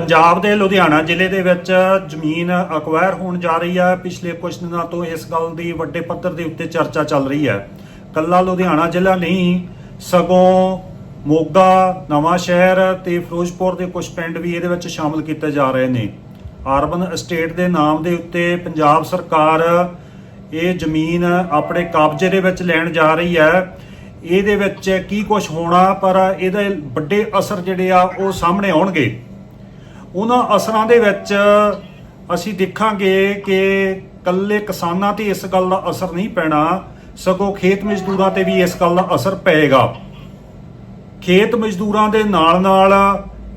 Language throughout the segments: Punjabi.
ਪੰਜਾਬ ਦੇ ਲੁਧਿਆਣਾ ਜ਼ਿਲ੍ਹੇ ਦੇ ਵਿੱਚ ਜ਼ਮੀਨ ਅਕਵਾਇਰ ਹੋਣ ਜਾ ਰਹੀ ਹੈ। ਪਿਛਲੇ ਕੁਝ ਦਿਨਾਂ ਤੋਂ ਇਸ ਗੱਲ ਦੀ ਵੱਡੇ ਪੱਧਰ ਦੇ ਉੱਤੇ ਚਰਚਾ ਚੱਲ ਰਹੀ ਹੈ। ਕੱਲਾ ਲੁਧਿਆਣਾ ਜ਼ਿਲ੍ਹਾ ਨਹੀਂ, ਸਗੋਂ ਮੋਗਾ, ਨਵਾਂ ਸ਼ਹਿਰ ਤੇ ਫਿਰੋਜ਼ਪੁਰ ਦੇ ਕੁਝ ਪਿੰਡ ਵੀ ਇਹਦੇ ਵਿੱਚ ਸ਼ਾਮਲ ਕੀਤੇ ਜਾ ਰਹੇ ਨੇ। ਅਰਬਨ ਅਸਟੇਟ ਦੇ ਨਾਮ ਦੇ ਉੱਤੇ ਪੰਜਾਬ ਸਰਕਾਰ ਇਹ ਜ਼ਮੀਨ ਆਪਣੇ ਕਬਜ਼ੇ ਦੇ ਵਿੱਚ ਲੈਣ ਜਾ ਰਹੀ ਹੈ। ਇਹਦੇ ਵਿੱਚ ਕੀ ਕੁਝ ਹੋਣਾ, ਪਰ ਇਹਦੇ ਵੱਡੇ ਅਸਰ ਜਿਹੜੇ ਆ ਉਹ ਸਾਹਮਣੇ ਆਉਣਗੇ। ਉਹਨਾਂ ਅਸਰਾਂ ਦੇ ਵਿੱਚ ਅਸੀਂ ਦੇਖਾਂਗੇ ਕਿ ਕੱਲੇ ਕਿਸਾਨਾਂ ਤੇ ਇਸ ਗੱਲ ਦਾ ਅਸਰ ਨਹੀਂ ਪੈਣਾ, ਸਗੋਂ ਖੇਤ ਮਜ਼ਦੂਰਾਂ ਤੇ ਵੀ ਇਸ ਗੱਲ ਦਾ ਅਸਰ ਪਏਗਾ। ਖੇਤ ਮਜ਼ਦੂਰਾਂ ਦੇ ਨਾਲ ਨਾਲ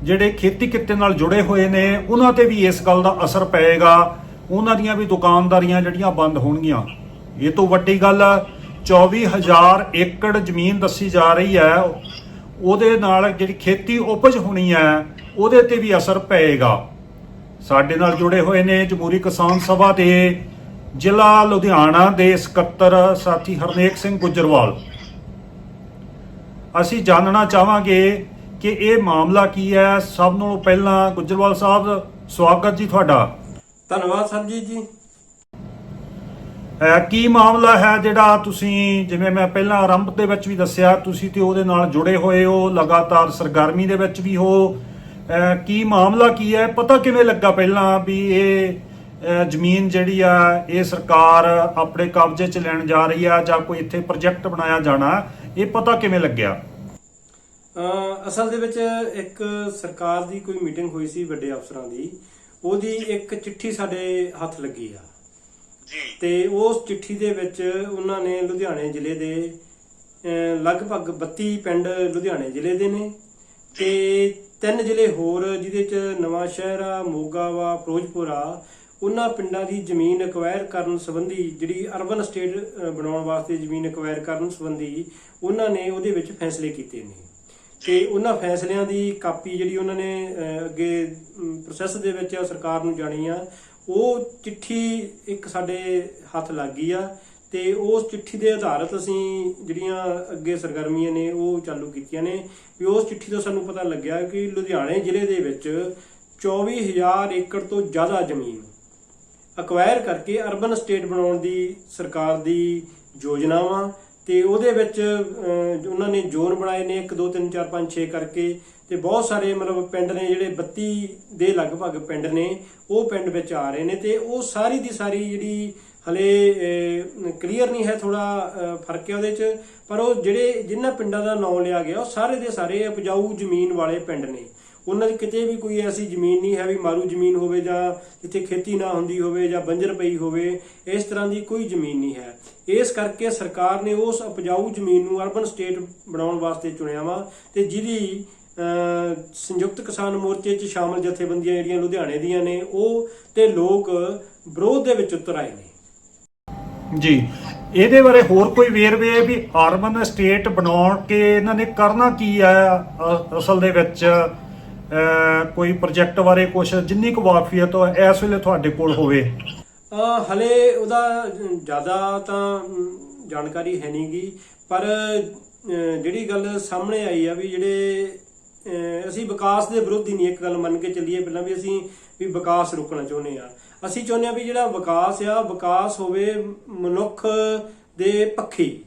ਜਿਹੜੇ ਖੇਤੀ ਕਿੱਤੇ ਨਾਲ ਜੁੜੇ ਹੋਏ ਨੇ, ਉਹਨਾਂ ਤੇ ਵੀ ਇਸ ਗੱਲ ਦਾ ਅਸਰ ਪਏਗਾ। ਉਹਨਾਂ ਦੀਆਂ ਵੀ ਦੁਕਾਨਦਾਰੀਆਂ ਜਿਹੜੀਆਂ ਬੰਦ ਹੋਣਗੀਆਂ। ਇਹ ਤੋਂ ਵੱਡੀ ਗੱਲ 24000 ਏਕੜ ਜ਼ਮੀਨ ਦੱਸੀ ਜਾ ਰਹੀ ਹੈ। ਉਹਦੇ ਨਾਲ ਜਿਹੜੀ ਖੇਤੀ ਉਪਜ ਹੋਣੀ ਹੈ ਉਹਦੇ ਤੇ ਵੀ ਅਸਰ ਪਏਗਾ। ਸਾਡੇ ਨਾਲ ਜੁੜੇ ਹੋਏ ਨੇ ਜਮਹੂਰੀ ਕਿਸਾਨ ਸਭਾ ਦੇ ਜ਼ਿਲ੍ਹਾ ਲੁਧਿਆਣਾ ਦੇ ਸਕੱਤਰ ਸਾਥੀ ਹਰਨੇਕ ਸਿੰਘ ਗੁੱਜਰਵਾਲ। ਅਸੀਂ ਜਾਣਨਾ ਚਾਹਾਂਗੇ ਕਿ ਇਹ ਮਾਮਲਾ ਕੀ ਹੈ। ਸਭ ਨਾਲੋਂ ਪਹਿਲਾਂ ਗੁੱਜਰਵਾਲ ਸਾਹਿਬ ਸਵਾਗਤ ਜੀ ਤੁਹਾਡਾ। ਧੰਨਵਾਦ ਸਰਜੀਤ ਜੀ। ਕੀ ਮਾਮਲਾ ਹੈ ਜਿਹੜਾ ਤੁਸੀਂ ਜਿਵੇਂ ਮੈਂ ਪਹਿਲਾਂ ਆਰੰਭ ਦੇ ਵਿੱਚ ਵੀ ਦੱਸਿਆ ਤੁਸੀਂ ਤੇ ਉਹਦੇ ਨਾਲ ਜੁੜੇ ਹੋਏ ਹੋ ਲਗਾਤਾਰ ਸਰਗਰਮੀ ਦੇ ਵਿੱਚ ਵੀ ਹੋ ਕੀ ਮਾਮਲਾ ਕੀ ਹੈ? ਪਤਾ ਕਿਵੇਂ ਲੱਗਾ ਪਹਿਲਾਂ ਵੀ ਇਹ ਜ਼ਮੀਨ ਜਿਹੜੀ ਆ ਇਹ ਸਰਕਾਰ ਆਪਣੇ ਕਬਜ਼ੇ 'ਚ ਲੈਣ ਜਾ ਰਹੀ ਆ ਜਾਂ ਕੋਈ ਇੱਥੇ ਪ੍ਰੋਜੈਕਟ ਬਣਾਇਆ ਜਾਣਾ ਇਹ ਪਤਾ ਕਿਵੇਂ ਲੱਗਿਆ? ਅਸਲ ਦੇ ਵਿੱਚ ਇੱਕ ਸਰਕਾਰ ਦੀ ਕੋਈ ਮੀਟਿੰਗ ਹੋਈ ਸੀ ਵੱਡੇ ਅਫਸਰਾਂ ਦੀ ਉਹਦੀ ਇੱਕ ਚਿੱਠੀ ਸਾਡੇ ਹੱਥ ਲੱਗੀ ਆ। ਜੀ। ਤੇ ਉਸ ਚਿੱਠੀ ਦੇ ਵਿੱਚ ਉਹਨਾਂ ਨੇ ਲੁਧਿਆਣੇ ਜ਼ਿਲ੍ਹੇ ਦੇ ਲਗਭਗ 32 ਪਿੰਡ ਲੁਧਿਆਣੇ ਜ਼ਿਲ੍ਹੇ ਦੇ ਨੇ। ਤੇ ਤਿੰਨ ਜ਼ਿਲ੍ਹੇ ਹੋਰ ਜਿਹਦੇ ਚ ਨਵਾਂ ਸ਼ਹਿਰ ਆ, ਮੋਗਾ ਵਾ, ਫਿਰੋਜ਼ਪੁਰ ਆ, ਉਹਨਾਂ ਪਿੰਡਾਂ ਦੀ ਜ਼ਮੀਨ ਅਕਵਾਇਰ ਕਰਨ ਸੰਬੰਧੀ ਜਿਹੜੀ ਅਰਬਨ ਸਟੇਟ ਬਣਾਉਣ ਵਾਸਤੇ ਜ਼ਮੀਨ ਅਕਵਾਇਰ ਕਰਨ ਸੰਬੰਧੀ ਉਹਨਾਂ ਨੇ ਉਹਦੇ ਵਿੱਚ ਫੈਸਲੇ ਕੀਤੇ ਨੇ। ਤੇ ਉਹਨਾਂ ਫੈਸਲਿਆਂ ਦੀ ਕਾਪੀ ਜਿਹੜੀ ਉਹਨਾਂ ਨੇ ਅੱਗੇ ਪ੍ਰੋਸੈਸ ਦੇ ਵਿੱਚ ਸਰਕਾਰ ਨੂੰ ਜਾਣੀ ਆ, ਉਹ ਚਿੱਠੀ ਇੱਕ ਸਾਡੇ ਹੱਥ ਲੱਗ ਗਈ ਆ। ਤੇ ਉਸ ਚਿੱਠੀ ਦੇ ਆਧਾਰਿਤ ਅਸੀਂ ਜਿਹੜੀਆਂ ਅੱਗੇ ਸਰਗਰਮੀਆਂ ਨੇ ਉਹ ਚਾਲੂ ਕੀਤੀਆਂ ਨੇ, ਵੀ ਉਸ ਚਿੱਠੀ ਤੋਂ ਸਾਨੂੰ ਪਤਾ ਲੱਗਿਆ ਕਿ ਲੁਧਿਆਣੇ ਜ਼ਿਲ੍ਹੇ ਦੇ ਵਿੱਚ 24000 ਏਕੜ ਤੋਂ ਜ਼ਿਆਦਾ ਜ਼ਮੀਨ ਅਕਵਾਇਰ ਕਰਕੇ ਅਰਬਨ ਸਟੇਟ ਬਣਾਉਣ ਦੀ ਸਰਕਾਰ ਦੀ ਯੋਜਨਾਵਾਂ ਤੇ ਉਹਦੇ ਵਿੱਚ ਉਹਨਾਂ ਨੇ ਜ਼ੋਨ ਬਣਾਏ ਨੇ 1 2 3 4 5 6 ਕਰਕੇ ਤੇ ਬਹੁਤ ਸਾਰੇ ਮਤਲਬ ਪਿੰਡ ਨੇ ਜਿਹੜੇ 32 ਦੇ ਲਗਭਗ ਪਿੰਡ ਨੇ, ਉਹ ਪਿੰਡ ਵਿੱਚ ਆ ਰਹੇ ਨੇ ਤੇ ਉਹ ਸਾਰੀ ਦੀ ਸਾਰੀ ਜਿਹੜੀ ਹਲੇ ਕਲੀਅਰ ਨਹੀਂ ਹੈ ਥੋੜਾ ਫ਼ਰਕ ਹੈ ਉਹਦੇ ਚ, ਪਰ ਉਹ ਜਿਹੜੇ ਜਿਨ੍ਹਾਂ ਪਿੰਡਾਂ ਦਾ ਨਾਮ ਲਿਆ ਗਿਆ, ਉਹ ਸਾਰੇ ਦੇ ਸਾਰੇ ਉਪਜਾਊ ਜ਼ਮੀਨ ਵਾਲੇ ਪਿੰਡ ਨੇ। ਉਹਨਾਂ 'ਚ ਕਿਤੇ ਵੀ ਕੋਈ ਐਸੀ ਜ਼ਮੀਨ ਨਹੀਂ ਹੈ ਵੀ ਮਾਰੂ ਜ਼ਮੀਨ ਹੋਵੇ ਜਾਂ ਜਿੱਥੇ ਖੇਤੀ ਨਾ ਹੁੰਦੀ ਹੋਵੇ ਜਾਂ ਬੰਜਰ ਪਈ ਹੋਵੇ, ਇਸ ਤਰ੍ਹਾਂ ਦੀ ਕੋਈ ਜ਼ਮੀਨ ਨਹੀਂ ਹੈ। ਇਸ ਕਰਕੇ ਸਰਕਾਰ ਨੇ ਉਸ ਉਪਜਾਊ ਜ਼ਮੀਨ ਨੂੰ ਅਰਬਨ ਸਟੇਟ ਬਣਾਉਣ ਵਾਸਤੇ ਚੁਣਿਆ ਵਾ ਤੇ ਜਿਹਦੀ ਸੰਯੁਕਤ ਕਿਸਾਨ ਮੋਰਚੇ 'ਚ ਸ਼ਾਮਲ ਜਥੇਬੰਦੀਆਂ ਜਿਹੜੀਆਂ ਲੁਧਿਆਣੇ ਦੀਆਂ ਨੇ, ਉਹ ਤੇ ਲੋਕ ਵਿਰੋਧ ਦੇ ਵਿੱਚ ਉਤਰ ਆਏ ਨੇ। ਜੀ। ਇਹਦੇ ਬਾਰੇ ਹੋਰ ਕੋਈ ਵੇਰਵੇ ਵੀ ਅਰਬਨ ਸਟੇਟ ਬਣਾਉਣ ਕੇ ਇਹਨਾਂ ਨੇ ਕਰਨਾ ਕੀ ਹੈ ਅਸਲ ਦੇ ਵਿੱਚ ਕੋਈ ਪ੍ਰੋਜੈਕਟ ਬਾਰੇ ਕੁਝ ਜਿੰਨੀ ਕੁ ਵਾਕਫੀਅਤ ਹੋ ਇਸ ਵੇਲੇ ਤੁਹਾਡੇ ਕੋਲ ਹੋਵੇ। ਅਹ ਹਲੇ ਉਹਦਾ ਜ਼ਿਆਦਾ ਤਾਂ ਜਾਣਕਾਰੀ ਹੈ ਨਹੀਂਗੀ ਪਰ ਜਿਹੜੀ ਗੱਲ ਸਾਹਮਣੇ ਆਈ ਆ ਵੀ ਜਿਹੜੇ ਅਸੀਂ ਵਿਕਾਸ ਦੇ ਵਿਰੁੱਧ ਹੀ ਨਹੀਂ ਇੱਕ ਗੱਲ ਮੰਨ ਕੇ ਚੱਲੀਏ ਪਹਿਲਾਂ ਵੀ ਅਸੀਂ ਵੀ ਵਿਕਾਸ ਰੋਕਣਾ ਚਾਹੁੰਦੇ ਆ ਅਸੀਂ ਚਾਹੁੰਦੇ ਆ ਵੀ ਜਿਹੜਾ ਵਿਕਾਸ ਆ, ਵਿਕਾਸ ਹੋਵੇ ਮਨੁੱਖ ਦੇ ਪੱਖੀ।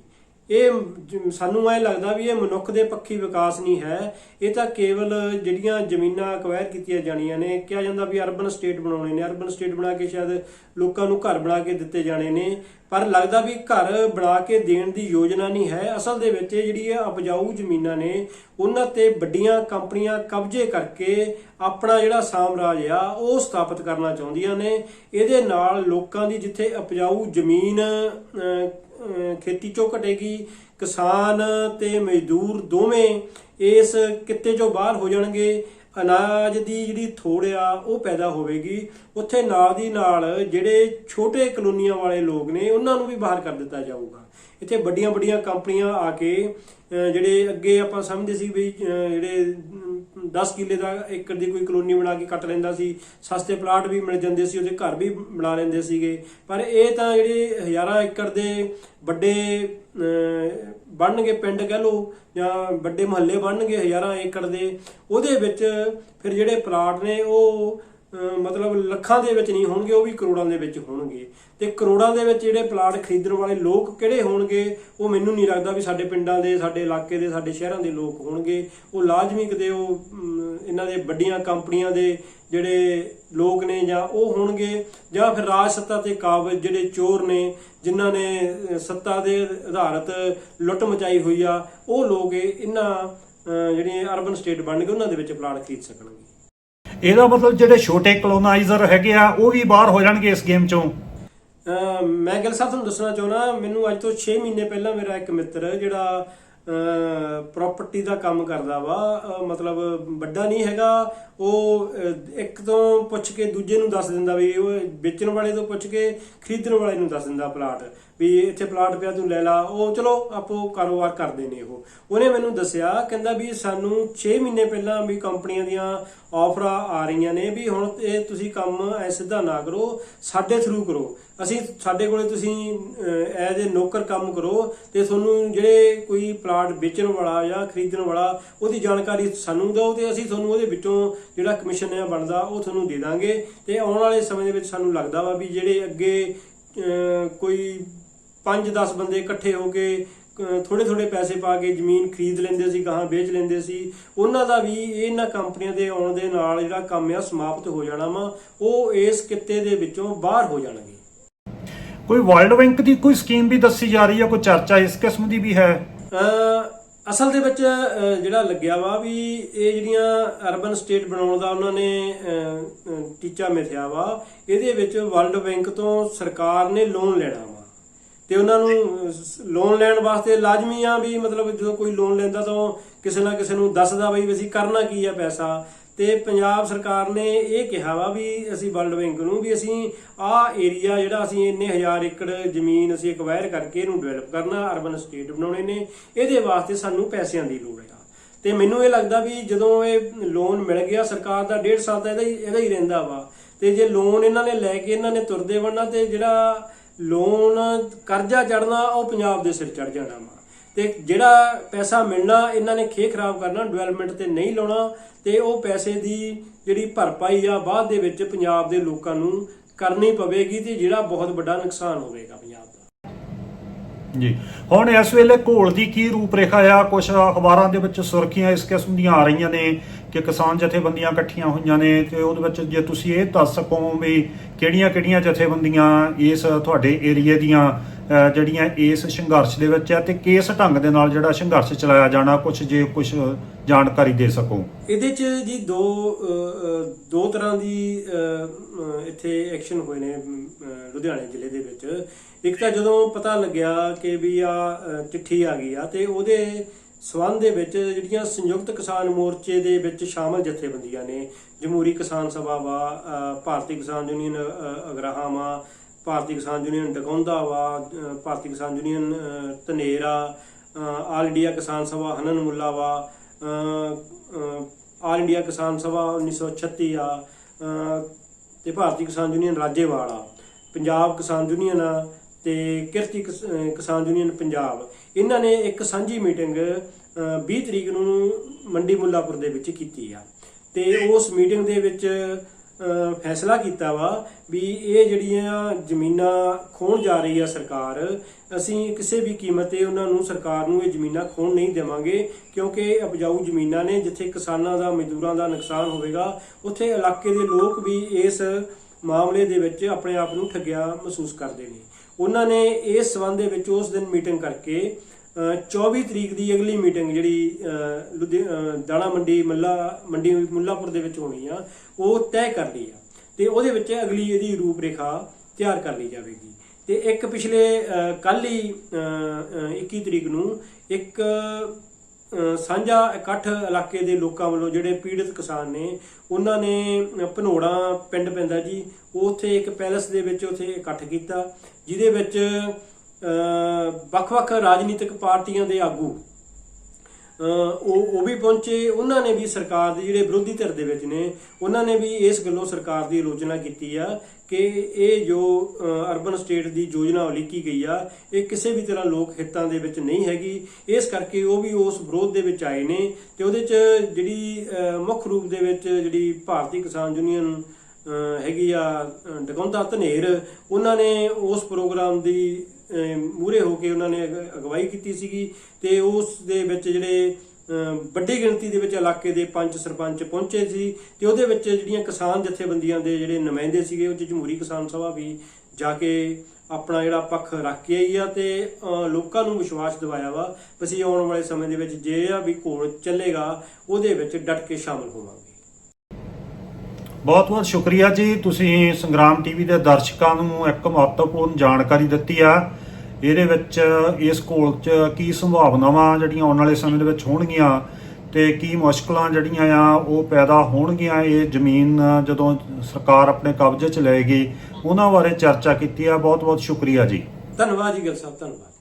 ਇਹ ਸਾਨੂੰ ਐ ਲੱਗਦਾ ਵੀ ਇਹ ਮਨੁੱਖ ਦੇ ਪੱਖੀ ਵਿਕਾਸ ਨਹੀਂ ਹੈ। ਇਹ ਤਾਂ ਕੇਵਲ ਜਿਹੜੀਆਂ ਜ਼ਮੀਨਾਂ ਅਕਵਾਇਰ ਕੀਤੀਆਂ ਜਾਣੀਆਂ ਨੇ। ਕਿਹਾ ਜਾਂਦਾ ਵੀ ਅਰਬਨ ਸਟੇਟ ਬਣਾਉਣੇ ਨੇ। ਅਰਬਨ ਸਟੇਟ ਬਣਾ ਕੇ ਸ਼ਾਇਦ ਲੋਕਾਂ ਨੂੰ ਘਰ ਬਣਾ ਕੇ ਦਿੱਤੇ ਜਾਣੇ ਨੇ। ਪਰ ਲੱਗਦਾ ਵੀ ਘਰ ਬਣਾ ਕੇ ਦੇਣ ਦੀ ਯੋਜਨਾ ਨਹੀਂ ਹੈ। ਅਸਲ ਦੇ ਵਿੱਚ ਇਹ ਜਿਹੜੀ ਇਹ ਉਪਜਾਊ ਜ਼ਮੀਨਾਂ ਨੇ, ਉਹਨਾਂ ਤੇ ਵੱਡੀਆਂ ਕੰਪਨੀਆਂ ਕਬਜ਼ੇ ਕਰਕੇ ਆਪਣਾ ਜਿਹੜਾ ਸਾਮਰਾਜ ਆ, ਉਹ ਸਥਾਪਿਤ ਕਰਨਾ ਚਾਹੁੰਦੀਆਂ ਨੇ। ਇਹਦੇ ਨਾਲ ਲੋਕਾਂ ਦੀ ਜਿੱਥੇ ਉਪਜਾਊ ਜ਼ਮੀਨ ਖੇਤੀ ਚੋਂ ਘਟੇਗੀ ਕਿਸਾਨ ਤੇ ਮਜ਼ਦੂਰ ਦੋਵੇਂ ਇਸ ਕਿੱਤੇ ਚੋਂ ਬਾਹਰ ਹੋ ਜਾਣਗੇ। ਅਨਾਜ ਦੀ ਜਿਹੜੀ ਥੋੜ ਆ, ਉਹ ਪੈਦਾ ਹੋਵੇਗੀ। ਉੱਥੇ ਨਾਲ ਦੀ ਨਾਲ ਜਿਹੜੇ ਛੋਟੇ ਕਲੋਨੀਆਂ ਵਾਲੇ ਲੋਕ ਨੇ, ਉਹਨਾਂ ਨੂੰ ਵੀ ਬਾਹਰ ਕਰ ਦਿੱਤਾ ਜਾਊਗਾ। ਇੱਥੇ ਵੱਡੀਆਂ ਵੱਡੀਆਂ ਕੰਪਨੀਆਂ ਆ ਕੇ ਜਿਹੜੇ ਅੱਗੇ ਆਪਾਂ ਸਮਝਦੇ ਸੀ ਵੀ ਜਿਹੜੇ 10 ਕਿੱਲੇ ਦਾ ਏਕੜ ਦੀ ਕੋਈ ਕਲੋਨੀ ਬਣਾ ਕੇ ਕੱਟ ਲੈਂਦਾ ਸੀ, ਸਸਤੇ ਪਲਾਟ ਵੀ ਮਿਲ ਜਾਂਦੇ ਸੀ, ਉਹਦੇ ਘਰ ਵੀ ਬਣਾ ਲੈਂਦੇ ਸੀਗੇ। ਪਰ ਇਹ ਤਾਂ ਜਿਹੜੇ ਹਜ਼ਾਰਾਂ ਏਕੜ ਦੇ ਵੱਡੇ ਬਣਨਗੇ ਪਿੰਡ ਕਹਿ ਲਓ, ਜਾਂ ਵੱਡੇ ਮੁਹੱਲੇ ਬਣਨਗੇ ਹਜ਼ਾਰਾਂ ਏਕੜ ਦੇ, ਉਹਦੇ ਵਿੱਚ ਫਿਰ ਜਿਹੜੇ ਪਲਾਟ ਨੇ, ਉਹ ਮਤਲਬ ਲੱਖਾਂ ਦੇ ਵਿੱਚ ਨਹੀਂ ਹੋਣਗੇ, ਉਹ ਵੀ ਕਰੋੜਾਂ ਦੇ ਵਿੱਚ ਹੋਣਗੇ। ਤੇ ਕਰੋੜਾਂ ਦੇ ਵਿੱਚ ਜਿਹੜੇ ਪਲਾਟ ਖਰੀਦਣ ਵਾਲੇ ਲੋਕ ਕਿਹੜੇ ਹੋਣਗੇ, ਉਹ ਮੈਨੂੰ ਨਹੀਂ ਲੱਗਦਾ ਵੀ ਸਾਡੇ ਪਿੰਡਾਂ ਦੇ, ਸਾਡੇ ਇਲਾਕੇ ਦੇ, ਸਾਡੇ ਸ਼ਹਿਰਾਂ ਦੇ ਲੋਕ ਹੋਣਗੇ। ਉਹ ਲਾਜ਼ਮੀ ਕਿਤੇ ਉਹ ਇਹਨਾਂ ਦੇ ਵੱਡੀਆਂ ਕੰਪਨੀਆਂ ਦੇ ਜਿਹੜੇ ਲੋਕ ਨੇ ਜਾਂ ਉਹ ਹੋਣਗੇ, ਜਾਂ ਫਿਰ ਰਾਜ ਸੱਤਾ ਤੇ ਕਾਬਜ ਜਿਹੜੇ ਚੋਰ ਨੇ, ਜਿਨ੍ਹਾਂ ਨੇ ਸੱਤਾ ਦੇ ਆਧਾਰਿਤ ਲੁੱਟ ਮਚਾਈ ਹੋਈ ਆ, ਉਹ ਲੋਕ ਇਹਨਾਂ ਜਿਹੜੀਆਂ ਅਰਬਨ ਸਟੇਟ ਬਣ ਗਏ, ਉਹਨਾਂ ਦੇ ਵਿੱਚ ਪਲਾਟ ਖਰੀਦ ਸਕਣਗੇ। ਇਹਦਾ ਮਤਲਬ ਜਿਹੜੇ ਛੋਟੇ ਕਲੋਨਾਈਜ਼ਰ ਹੈਗੇ ਆ, ਉਹ ਵੀ ਬਾਹਰ ਹੋ ਜਾਣਗੇ ਇਸ ਗੇਮ ਚੋਂ? ਮੈਂ ਗੱਲ ਸਾਹਿਬ ਤੁਹਾਨੂੰ ਦੱਸਣਾ ਚਾਹੁੰਦਾ, ਮੈਨੂੰ ਅੱਜ ਤੋਂ 6 ਮਹੀਨੇ ਪਹਿਲਾਂ ਮੇਰਾ ਇੱਕ ਮਿੱਤਰ ਜਿਹੜਾ ਪ੍ਰਾਪਰਟੀ ਦਾ ਕੰਮ ਕਰਦਾ ਵਾ ਮਤਲਬ ਵੱਡਾ ਨਹੀਂ ਹੈਗਾ, ਉਹ ਇੱਕ ਤੋਂ ਪੁੱਛ ਕੇ ਦੂਜੇ ਨੂੰ ਦੱਸ ਦਿੰਦਾ ਵੀ ਉਹ ਵੇਚਣ ਵਾਲੇ ਤੋਂ ਪੁੱਛ ਕੇ ਖਰੀਦਣ ਵਾਲੇ ਨੂੰ ਦੱਸ ਦਿੰਦਾ ਪਲਾਟ। ਵੀ ਇੱਥੇ ਪਲਾਟ ਪਿਆ ਤੂੰ ਲੈ ਲਾ। ਉਹ ਚਲੋ, ਆਪੋ ਕਾਰੋਬਾਰ ਕਰਦੇ ਨੇ ਉਹ। ਉਹਨੇ ਮੈਨੂੰ ਦੱਸਿਆ, ਕਹਿੰਦਾ ਵੀ ਸਾਨੂੰ 6 ਮਹੀਨੇ ਪਹਿਲਾਂ ਵੀ ਕੰਪਨੀਆਂ ਦੀਆਂ ਆਫਰਾਂ ਆ ਰਹੀਆਂ ਨੇ ਵੀ ਹੁਣ ਇਹ ਤੁਸੀਂ ਕੰਮ ਐ ਸਿੱਧਾ ਨਾ ਕਰੋ, ਸਾਡੇ ਥਰੂ ਕਰੋ। ਅਸੀਂ ਸਾਡੇ ਕੋਲੇ ਤੁਸੀਂ ਐਜ਼ ਏ ਨੌਕਰ ਕੰਮ ਕਰੋ ਤੇ ਤੁਹਾਨੂੰ ਜਿਹੜੇ ਕੋਈ ਪਲਾਟ ਵੇਚਣ ਵਾਲਾ ਜਾਂ ਖਰੀਦਣ ਵਾਲਾ, ਉਹਦੀ ਜਾਣਕਾਰੀ ਸਾਨੂੰ ਦਿਓ ਤੇ ਅਸੀਂ ਤੁਹਾਨੂੰ ਉਹਦੇ ਵਿੱਚੋਂ ਜਿਹੜਾ ਕਮਿਸ਼ਨ ਹੈ ਬਣਦਾ, ਉਹ ਤੁਹਾਨੂੰ ਦੇ ਦਾਂਗੇ। ਤੇ ਆਉਣ ਵਾਲੇ ਸਮੇਂ ਦੇ ਵਿੱਚ ਸਾਨੂੰ ਲੱਗਦਾ ਵਾ ਵੀ ਜਿਹੜੇ ਅੱਗੇ ਕੋਈ 5-10 ਬੰਦੇ ਇਕੱਠੇ ਹੋ ਕੇ ਥੋੜੇ ਥੋੜੇ ਪੈਸੇ ਪਾ ਕੇ ਜ਼ਮੀਨ ਖਰੀਦ ਲੈਂਦੇ ਸੀ ਗਾਹਾਂ ਵੇਚ ਲੈਂਦੇ ਸੀ। ਉਹਨਾਂ ਦਾ ਵੀ ਇਹਨਾਂ ਕੰਪਨੀਆਂ ਦੇ ਆਉਣ ਦੇ ਨਾਲ ਜਿਹੜਾ ਕੰਮ ਆ ਸਮਾਪਤ ਹੋ ਜਾਣਾ ਵਾ। ਉਹ ਇਸ ਕਿੱਤੇ ਦੇ ਵਿੱਚੋਂ ਬਾਹਰ ਹੋ ਜਾਣਗੇ। ਕੋਈ ਵਰਲਡ ਬੈਂਕ ਦੀ ਕੋਈ ਸਕੀਮ ਵੀ ਦੱਸੀ ਜਾ ਰਹੀ ਹੈ ਕੋਈ ਚਰਚਾ ਇਸ ਕਿਸਮ ਦੀ ਵੀ ਹੈ? ਅਸਲ ਦੇ ਵਿੱਚ ਜਿਹੜਾ ਲੱਗਿਆ ਵਾ ਵੀ ਇਹ ਜਿਹੜੀਆਂ ਅਰਬਨ ਸਟੇਟ ਬਣਾਉਣ ਦਾ ਉਹਨਾਂ ਨੇ ਟੀਚਾ ਮਿਥਿਆ ਵਾ ਇਹਦੇ ਵਿੱਚ ਵਰਲਡ ਬੈਂਕ ਤੋਂ ਸਰਕਾਰ ਨੇ ਲੋਨ ਲੈਣਾ ਵਾ। ਤੇ ਉਹਨਾਂ ਨੂੰ ਲੋਨ ਲੈਣ ਵਾਸਤੇ ਲਾਜ਼ਮੀ ਆ ਵੀ ਮਤਲਬ ਜਦੋਂ ਕੋਈ ਲੋਨ ਲੈਂਦਾ ਤਾਂ ਕਿਸੇ ਨਾ ਕਿਸੇ ਨੂੰ ਦੱਸਦਾ ਬਈ ਵੀ ਅਸੀਂ ਕਰਨਾ ਕੀ ਆ ਪੈਸਾ। ਤੇ ਪੰਜਾਬ ਸਰਕਾਰ ਨੇ ਇਹ ਕਿਹਾ ਵਾ ਵੀ ਅਸੀਂ ਵਰਲਡ ਬੈਂਕ ਨੂੰ ਵੀ ਅਸੀਂ ਆਹ ਏਰੀਆ ਜਿਹੜਾ ਅਸੀਂ ਇੰਨੇ ਹਜ਼ਾਰ ਏਕੜ ਜ਼ਮੀਨ ਅਸੀਂ ਐਕਵਾਇਰ ਕਰਕੇ ਇਹਨੂੰ ਡਿਵੈਲਪ ਕਰਨਾ ਅਰਬਨ ਸਟੇਟ ਬਣਾਉਣੇ ਨੇ, ਇਹਦੇ ਵਾਸਤੇ ਸਾਨੂੰ ਪੈਸਿਆਂ ਦੀ ਲੋੜ ਆ। ਤੇ ਮੈਨੂੰ ਇਹ ਲੱਗਦਾ ਵੀ ਜਦੋਂ ਇਹ ਲੋਨ ਮਿਲ ਗਿਆ, ਸਰਕਾਰ ਦਾ 1.5 ਸਾਲ ਦਾ ਇਹਦਾ ਹੀ ਇਹਦਾ ਹੀ ਰਹਿੰਦਾ ਵਾ। ਤੇ ਜੇ ਲੋਨ ਇਹਨਾਂ ਨੇ ਲੈ ਕੇ ਇਹਨਾਂ ਨੇ ਤੁਰਦੇ ਬਣਨਾ ਤੇ ਜਿਹੜਾ ਲੋਨ, ਕਰਜ਼ਾ ਚੜਨਾ ਉਹ ਪੰਜਾਬ ਦੇ ਸਿਰ ਚੜ ਜਾਣਾ ਵਾ। ਤੇ ਜਿਹੜਾ ਪੈਸਾ ਮਿਲਣਾ, ਇਹਨਾਂ ਨੇ ਖੇ ਖਰਾਬ ਕਰਨਾ ਡਿਵੈਲਪਮੈਂਟ ਤੇ ਨਹੀਂ ਲਾਉਣਾ, ਤੇ ਉਹ ਪੈਸੇ ਦੀ ਜਿਹੜੀ ਭਰਪਾਈ ਆ, ਬਾਅਦ ਦੇ ਵਿੱਚ ਪੰਜਾਬ ਦੇ ਲੋਕਾਂ ਨੂੰ ਕਰਨੀ ਪਵੇਗੀ ਤੇ ਜਿਹੜਾ ਬਹੁਤ ਵੱਡਾ ਨੁਕਸਾਨ ਹੋਵੇਗਾ ਪੰਜਾਬ ਦਾ। ਜੀ। ਹੁਣ ਇਸ ਵੇਲੇ ਘੋਲ ਦੀ ਕੀ ਰੂਪਰੇਖਾ ਆ? ਕੁਝ ਅਖਬਾਰਾਂ ਦੇ ਵਿੱਚ ਸੁਰਖੀਆਂ ਇਸ ਕਿਸਮ ਦੀਆਂ ਆ ਰਹੀਆਂ ਨੇ। ਕਿ ਕਿਸਾਨ ਜਥੇਬੰਦੀਆਂ ਇਕੱਠੀਆਂ ਹੋਈਆਂ ਨੇ ਤੇ ਉਹਦੇ ਵਿੱਚ ਜੇ ਤੁਸੀਂ ਇਹ ਦੱਸ ਸਕੋ ਵੀ ਕਿਹੜੀਆਂ-ਕਿਹੜੀਆਂ ਜਥੇਬੰਦੀਆਂ ਇਸ ਤੁਹਾਡੇ ਏਰੀਏ ਦੀਆਂ ਜਿਹੜੀਆਂ ਇਸ ਸੰਘਰਸ਼ ਦੇ ਵਿੱਚ ਆ ਤੇ ਕਿਸ ਢੰਗ ਦੇ ਨਾਲ ਜਿਹੜਾ ਸੰਘਰਸ਼ ਚਲਾਇਆ ਜਾਣਾ ਕੁਝ ਜੇ ਕੁਝ ਜਾਣਕਾਰੀ ਦੇ ਸਕੋ। ਇਹਦੇ ਚ ਜੀ ਦੋ ਦੋ ਤਰ੍ਹਾਂ ਦੀ ਇੱਥੇ ਐਕਸ਼ਨ ਹੋਏ ਨੇ ਲੁਧਿਆਣੇ ਜ਼ਿਲ੍ਹੇ ਦੇ ਵਿੱਚ। ਇੱਕ ਤਾਂ ਜਦੋਂ ਪਤਾ ਲੱਗਿਆ ਕਿ ਵੀ ਆ ਚਿੱਠੀ ਆ ਗਈ ਆ ਤੇ ਉਹਦੇ ਸਬੰਧ ਦੇ ਵਿੱਚ ਜਿਹੜੀਆਂ ਸੰਯੁਕਤ ਕਿਸਾਨ ਮੋਰਚੇ ਦੇ ਵਿੱਚ ਸ਼ਾਮਲ ਜਥੇਬੰਦੀਆਂ ਨੇ ਜਮਹੂਰੀ ਕਿਸਾਨ ਸਭਾ ਵਾ ਭਾਰਤੀ ਕਿਸਾਨ ਯੂਨੀਅਨ ਅਗਰਾਹਾਂ ਵਾ ਭਾਰਤੀ ਕਿਸਾਨ ਯੂਨੀਅਨ ਡਗੌਂਦਾ ਵਾ ਭਾਰਤੀ ਕਿਸਾਨ ਯੂਨੀਅਨ ਅਹ, ਧਨੇਰਾ ਆਲ ਇੰਡੀਆ ਕਿਸਾਨ ਸਭਾ ਹਨਨ ਮੁੱਲਾ ਵਾ ਆਲ ਇੰਡੀਆ ਕਿਸਾਨ ਸਭਾ 1936 ਆ ਤੇ ਭਾਰਤੀ ਕਿਸਾਨ ਯੂਨੀਅਨ ਰਾਜੇਵਾਲ ਆ। ਪੰਜਾਬ ਕਿਸਾਨ ਯੂਨੀਅਨ ਆ ਤੇ ਕਿਰਤੀ ਕਿਸਾਨ ਯੂਨੀਅਨ ਪੰਜਾਬ। ਇਹਨਾਂ ਨੇ ਇੱਕ ਸਾਂਝੀ ਮੀਟਿੰਗ ਅਹ, 20 ਤਰੀਕ ਨੂੰ ਮੰਡੀ ਮੁੱਲਾਪੁਰ ਦੇ ਵਿੱਚ ਕੀਤੀ ਆ। ਤੇ ਉਸ ਮੀਟਿੰਗ ਦੇ ਵਿੱਚ ਫੈਸਲਾ ਕੀਤਾ ਵਾ ਵੀ ਇਹ ਜਿਹੜੀਆਂ ਜ਼ਮੀਨਾਂ ਖੋਣ ਜਾ ਰਹੀ ਆ ਸਰਕਾਰ ਅਸੀਂ ਕਿਸੇ ਵੀ ਕੀਮਤ ਤੇ ਉਹਨਾਂ ਨੂੰ ਸਰਕਾਰ ਨੂੰ ਇਹ ਜ਼ਮੀਨਾਂ ਖੋਣ ਨਹੀਂ ਦੇਵਾਂਗੇ ਕਿਉਂਕਿ ਇਹ ਉਪਜਾਊ ਜ਼ਮੀਨਾਂ ਨੇ ਜਿੱਥੇ ਕਿਸਾਨਾਂ ਦਾ ਮਜ਼ਦੂਰਾਂ ਦਾ ਨੁਕਸਾਨ ਹੋਵੇਗਾ ਉੱਥੇ ਇਲਾਕੇ ਦੇ ਲੋਕ ਵੀ ਇਸ ਮਾਮਲੇ ਦੇ ਵਿੱਚ ਆਪਣੇ ਆਪ ਨੂੰ ਠੱਗਿਆ ਮਹਿਸੂਸ ਕਰਦੇ ਨੇ। ਉਹਨਾਂ ਨੇ ਇਸ ਸਬੰਧ ਦੇ ਵਿੱਚ ਉਸ ਦਿਨ ਮੀਟਿੰਗ ਕਰਕੇ ਅਹ 24 ਤਰੀਕ ਦੀ ਅਗਲੀ ਮੀਟਿੰਗ ਜਿਹੜੀ ਅਹ, ਦਾਣਾ ਮੰਡੀ ਮੱਲਾ ਮੰਡੀ ਮੁੱਲਾਪੁਰ ਦੇ ਵਿੱਚ ਹੋਣੀ ਆ ਉਹ ਤੈਅ ਕਰ ਲਈ ਆ। ਤੇ ਉਹਦੇ ਵਿੱਚ ਅਗਲੀ ਇਹਦੀ ਰੂਪਰੇਖਾ ਤਿਆਰ ਕਰ ਲਈ ਜਾਵੇਗੀ। ਤੇ ਇੱਕ ਪਿਛਲੇ ਕੱਲ ਹੀ ਅਹ, 21 ਤਰੀਕ ਨੂੰ ਇੱਕ ਸਾਂਝਾ ਇਕੱਠ ਇਲਾਕੇ ਦੇ ਲੋਕਾਂ ਵੱਲੋਂ ਜਿਹੜੇ ਪੀੜਤ ਕਿਸਾਨ ਨੇ ਉਹਨਾਂ ਨੇ ਅਹ, ਭਨੋੜਾ ਪਿੰਡ ਪੈਂਦਾ ਜੀ ਉੱਥੇ ਇੱਕ ਪੈਲਸ ਦੇ ਵਿੱਚ ਉੱਥੇ ਇਕੱਠ ਕੀਤਾ ਜਿਹਦੇ ਵਿੱਚ ਅਹ ਵੱਖ-ਵੱਖ ਰਾਜਨੀਤਿਕ ਪਾਰਟੀਆਂ ਦੇ ਆਗੂ ਉਹ ਉਹ ਵੀ ਪਹੁੰਚੇ। ਉਹਨਾਂ ਨੇ ਵੀ ਸਰਕਾਰ ਦੇ ਜਿਹੜੇ ਵਿਰੋਧੀ ਧਿਰ ਦੇ ਵਿੱਚ ਨੇ, ਉਹਨਾਂ ਨੇ ਵੀ ਇਸ ਗੱਲੋਂ ਸਰਕਾਰ ਦੀ ਆਲੋਚਨਾ ਕੀਤੀ ਆ ਕਿ ਇਹ ਜੋ ਅਰਬਨ ਸਟੇਟ ਦੀ ਯੋਜਨਾ ਉਲੀਕੀ ਗਈ ਆ, ਇਹ ਕਿਸੇ ਵੀ ਤਰ੍ਹਾਂ ਲੋਕ ਹਿੱਤਾਂ ਦੇ ਵਿੱਚ ਨਹੀਂ ਹੈਗੀ। ਇਸ ਕਰਕੇ ਉਹ ਵੀ ਉਸ ਵਿਰੋਧ ਦੇ ਵਿੱਚ ਆਏ ਨੇ ਤੇ ਉਹਦੇ 'ਚ ਜਿਹੜੀ ਮੁੱਖ ਰੂਪ ਦੇ ਵਿੱਚ ਜਿਹੜੀ ਭਾਰਤੀ ਕਿਸਾਨ ਯੂਨੀਅਨ ਹੈਗੀ ਆ, ਅਹ ਧਨੇਰ, ਉਹਨਾਂ ਨੇ ਉਸ ਪ੍ਰੋਗਰਾਮ ਦੀ ਮੂਰੇ ਹੋ ਕੇ ਉਹਨਾਂ ਨੇ ਅਗ- ਅਗਵਾਈ ਕੀਤੀ ਸੀਗੀ ਤੇ ਉਸ ਦੇ ਵਿੱਚ ਜਿਹੜੇ ਵੱਡੀ ਗਿਣਤੀ ਦੇ ਵਿੱਚ ਇਲਾਕੇ ਦੇ ਪੰਚ ਸਰਪੰਚ ਪਹੁੰਚੇ ਸੀ ਤੇ ਉਹਦੇ ਵਿੱਚ ਜਿਹੜੀਆਂ ਕਿਸਾਨ ਜਥੇਬੰਦੀਆਂ ਦੇ ਜਿਹੜੇ ਨੁਮਾਇੰਦੇ ਸੀਗੇ, ਉਹ 'ਚ ਜਮਹੂਰੀ ਕਿਸਾਨ ਸਭਾ ਵੀ ਜਾ ਕੇ ਆਪਣਾ ਜਿਹੜਾ ਪੱਖ ਰੱਖ ਕੇ ਆਈ ਆ ਤੇ ਲੋਕਾਂ ਨੂੰ ਵਿਸ਼ਵਾਸ ਦਿਵਾਇਆ ਵਾ ਵੀ ਅਸੀਂ ਆਉਣ ਵਾਲੇ ਸਮੇਂ ਦੇ ਵਿੱਚ ਜੇ ਆ ਵੀ ਘੋਲ ਚੱਲੇਗਾ, ਉਹਦੇ ਵਿੱਚ ਡਟ ਕੇ ਸ਼ਾਮਲ ਹੋਵਾਂਗੇ। ਬਹੁਤ ਬਹੁਤ ਸ਼ੁਕਰੀਆ ਜੀ। ਤੁਸੀਂ ਸੰਗਰਾਮ ਟੀਵੀ ਦੇ ਦਰਸ਼ਕਾਂ ਨੂੰ ਇੱਕ ਮਹੱਤਵਪੂਰਨ ਜਾਣਕਾਰੀ ਦਿੱਤੀ ਆ। ਇਹਦੇ ਵਿੱਚ ਇਸ ਕੋਲ 'ਚ ਕੀ ਸੰਭਾਵਨਾਵਾਂ ਜਿਹੜੀਆਂ ਆਉਣ ਵਾਲੇ ਸਮੇਂ ਦੇ ਵਿੱਚ ਹੋਣਗੀਆਂ ਤੇ ਕੀ ਮੁਸ਼ਕਲਾਂ ਜਿਹੜੀਆਂ ਆ, ਉਹ ਪੈਦਾ ਹੋਣਗੀਆਂ। ਇਹ ਜ਼ਮੀਨ ਜਦੋਂ ਸਰਕਾਰ ਆਪਣੇ ਕਬਜ਼ੇ 'ਚ ਲਏਗੀ, ਉਹਨਾਂ ਬਾਰੇ ਚਰਚਾ ਕੀਤੀ ਆ। ਬਹੁਤ ਬਹੁਤ ਸ਼ੁਕਰੀਆ ਜੀ। ਧੰਨਵਾਦ ਜੀ, ਗਿਲ ਸਾਹਿਬ, ਧੰਨਵਾਦ।